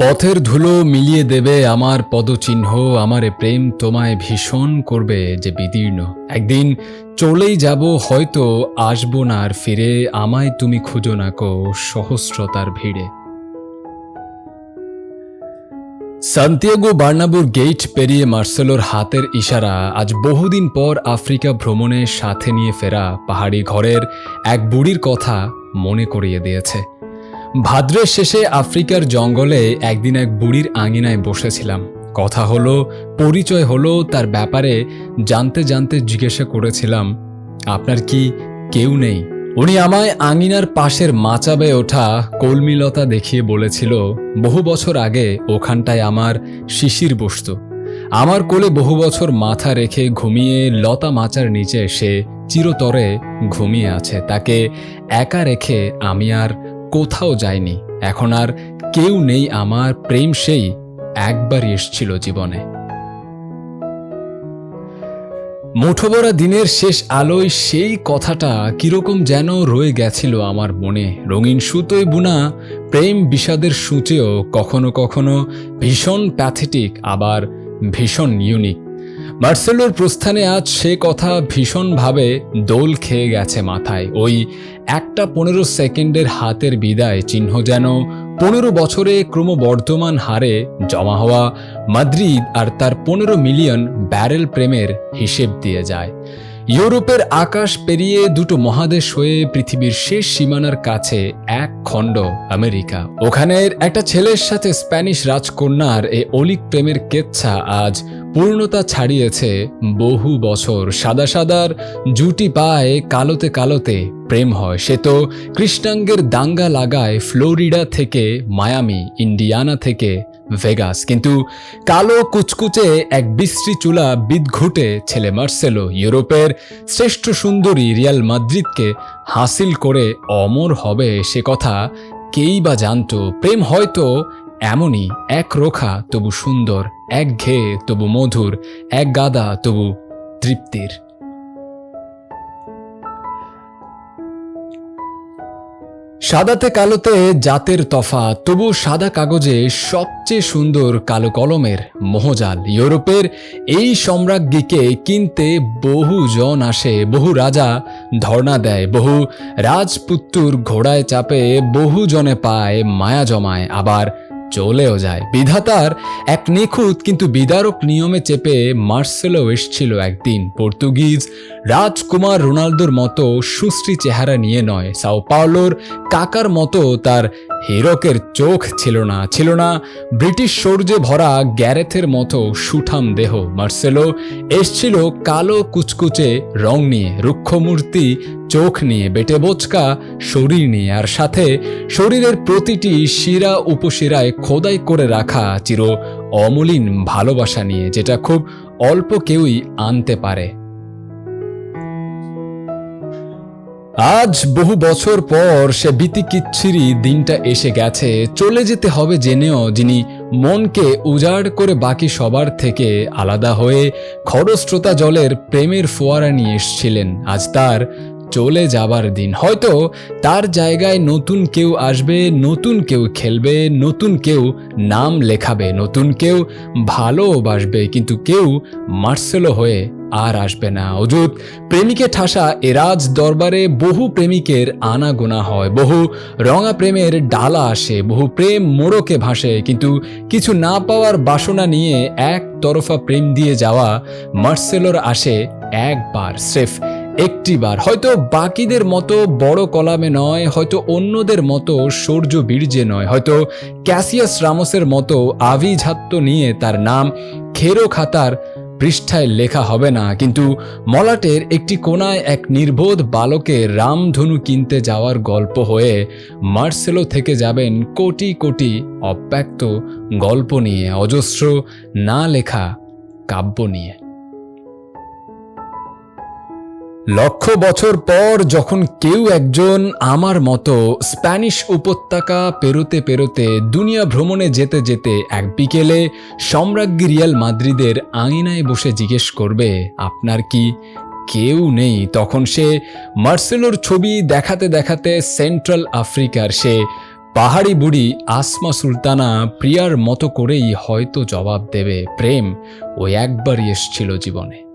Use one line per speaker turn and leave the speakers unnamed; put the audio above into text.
পথের ধুলো মিলিয়ে দেবে আমার পদচিহ্ন, আমার প্রেম তোমায় ভীষণ করবে যে বিদীর্ণ। একদিন চলেই যাব, হয়তো আসব না আর ফিরে, আমায় তুমি খুঁজো না কো সহস্রতার ভিড়ে। সান্তিয়াগো বার্নাবুর গেট পেরিয়ে মার্সেলোর হাতের ইশারা, আজ বহুদিন পর আফ্রিকা ভ্রমণে সাথে নিয়ে ফেরা পাহাড়ি ঘরের এক বুড়ির কথা মনে করিয়ে দিয়েছে। ভাদ্রের শেষে আফ্রিকার জঙ্গলে একদিন এক বুড়ির আঙিনায় বসেছিলাম। কথা হলো, পরিচয় হলো তার ব্যাপারে জানতে জানতে জিজ্ঞাসা করেছিলাম, আপনার কি কেউ নেই? উনি আমায় আঙিনার পাশের মাচাবে ওঠা কলমিলতা দেখিয়ে বলেছিল, বহু বছর আগে ওখানটায় আমার শিশির বসত। আমার কোলে বহু বছর মাথা রেখে ঘুমিয়ে লতা মাচার নিচে সে চিরতরে ঘুমিয়ে আছে। তাকে একা রেখে আমি আর কোথাও যায়নি। এখন আর কেউ নেই আমার, প্রেম সেই একবারই এসছিল জীবনে। মুঠোভরা দিনের শেষ আলোয় সেই কথাটা কীরকম যেন রয়ে গেছিল আমার মনে। রঙিন সুতোয় বুনা, প্রেম বিষাদের সূচেও কখনো কখনো ভীষণ প্যাথেটিক আবার ভীষণ ইউনিক মার্সেলোর প্রস্থানে আজ সে কথা ভীষণভাবে দোল খেয়ে গেছে মাথায়। ওই একটা পনেরো সেকেন্ডের হাতের বিদায় চিহ্ন যেন পনেরো বছরে ক্রমবর্ধমান হারে জমা হওয়া মাদ্রিদ আর তার পনেরো মিলিয়ন ব্যারেল প্রেমের হিসেব দিয়ে যায়। ইউরোপের আকাশ পেরিয়ে দুটো মহাদেশ হয়ে পৃথিবীর শেষ সীমানার কাছে এক খণ্ড আমেরিকা। ওখানের একটা ছেলের সাথে স্প্যানিশ রাজকন্যার এ অলিক প্রেমের কেচ্ছা আজ পূর্ণতা ছাড়িয়েছে বহু বছর। সাদা সাদার জুটি পায়ে কালোতে কালোতে প্রেম হয়। সে তো কৃষ্ণাঙ্গের দাঙ্গা লাগায় ফ্লোরিডা থেকে মায়ামি, ইন্ডিয়ানা থেকে ভেগাস। কিন্তু কালো কুচকুচে এক বিশ্রী চুলা বিদঘুটে ছেলে মার্সেলো, ইউরোপের শ্রেষ্ঠ সুন্দরী রিয়াল মাদ্রিদকে হাসিল করে অমর হবে সে কথা কেই বা জানতো। প্রেম হয়তো এমনই এক রোখা তবু সুন্দর, এক ঘেয়ে তবু মধুর, এক গাদা তবু তৃপ্তির। সাদাতে কালোতে জাতের তফা, তবু সাদা কাগজে সবচেয়ে সুন্দর কালো কলমের মোহজাল। ইউরোপের এই সম্রাজ্ঞীকে কিনতে বহু জন আসে, বহু রাজা ধর্ণা দেয়, বহু রাজপুত্তুর ঘোড়ায় চাপে বহু জনে পায়, মায়া জমায়, আবার চলেও যায়। বিধাতার এক নিখুঁত কিন্তু বিদারক নিয়মে চেপে মার্সেলো এসছিল একদিন। পর্তুগিজ রাজকুমার রোনালদোর মতো সুশ্রী চেহারা নিয়ে নয়, সাও পাওলোর কাকার মতো তার হিরকের চোখ ছিল না ছিল না ব্রিটিশ সৌর্যে ভরা গ্যারেথের মতো সুঠাম দেহ। মার্সেলো এসছিল কালো কুচকুচে রং নিয়ে, রুক্ষমূর্তি চোখ নিয়ে, বেটে বোচকা শরীর নিয়ে, আর সাথে শরীরের প্রতিটি শিরা উপশিরায় খোদাই করে রাখা চির অমলিন ভালোবাসা নিয়ে, যেটা খুব অল্প কেউই আনতে পারে। আজ বহু বছর পর সে বিতিকিচ্ছিরি দিনটা এসে গেছে। চলে যেতে হবে জেনেও যিনি মনকে উজাড় করে বাকি সবার থেকে আলাদা হয়ে খরস্রোতা জলের প্রেমের ফোয়ারা নিয়ে এসছিলেন। আজ তার চলে যাবার দিন। হয়তো তার জায়গায় নতুন কেউ আসবে, নতুন কেউ খেলবে, নতুন কেউ নাম লেখাবে, নতুন কেউ ভালোবাসবে কিন্তু কেউ মার্সেলো হয়ে আর আসবে না। অযুত প্রেমিকে ঠাসা এরাজ দরবারে বহু প্রেমিকের আনাগোনা হয়। বহু রঙা প্রেমের ডালা আসে, বহু প্রেম মোড়কে ভাসে, কিন্তু কিছু না পাওয়ার বাসনা নিয়ে এক তরফা প্রেম দিয়ে যাওয়া মার্সেলোর আসে একবার, স্রেফ একটিবার হয়তো বাকিদের মতো বড় কলামে নয়, হয়তো অন্যদের মতো সৌর্য বীর্যে নয়, হয়তো ক্যাসিয়াস রামসের মতো আভিজাত্য নিয়ে তার নাম খেরো খাতার পৃষ্ঠায় লেখা হবে না, কিন্তু মলাটের একটি কোনায় এক নির্বোধ বালকে রামধনু কিনতে যাওয়ার গল্প হয়ে মার্সেলো থেকে যাবেন কোটি কোটি অব্যক্ত গল্প নিয়ে, অজস্র না লেখা কাব্য নিয়ে। লক্ষ বছর পর যখন কেউ একজন আমার মতো স্প্যানিশ উপত্যকা পেরোতে পেরোতে দুনিয়া ভ্রমণে যেতে যেতে এক বিকেলে সম্রাজ্ঞী রিয়াল মাদ্রিদের আঙিনায় বসে জিজ্ঞেস করবে, আপনার কি কেউ নেই? তখন সে মার্সেলোর ছবি দেখাতে দেখাতে সেন্ট্রাল আফ্রিকার সে পাহাড়ি বুড়ি আসমা সুলতানা প্রিয়ার মতো করেই হয়তো জবাব দেবে, প্রেম, ও একবারই এসছিল জীবনে।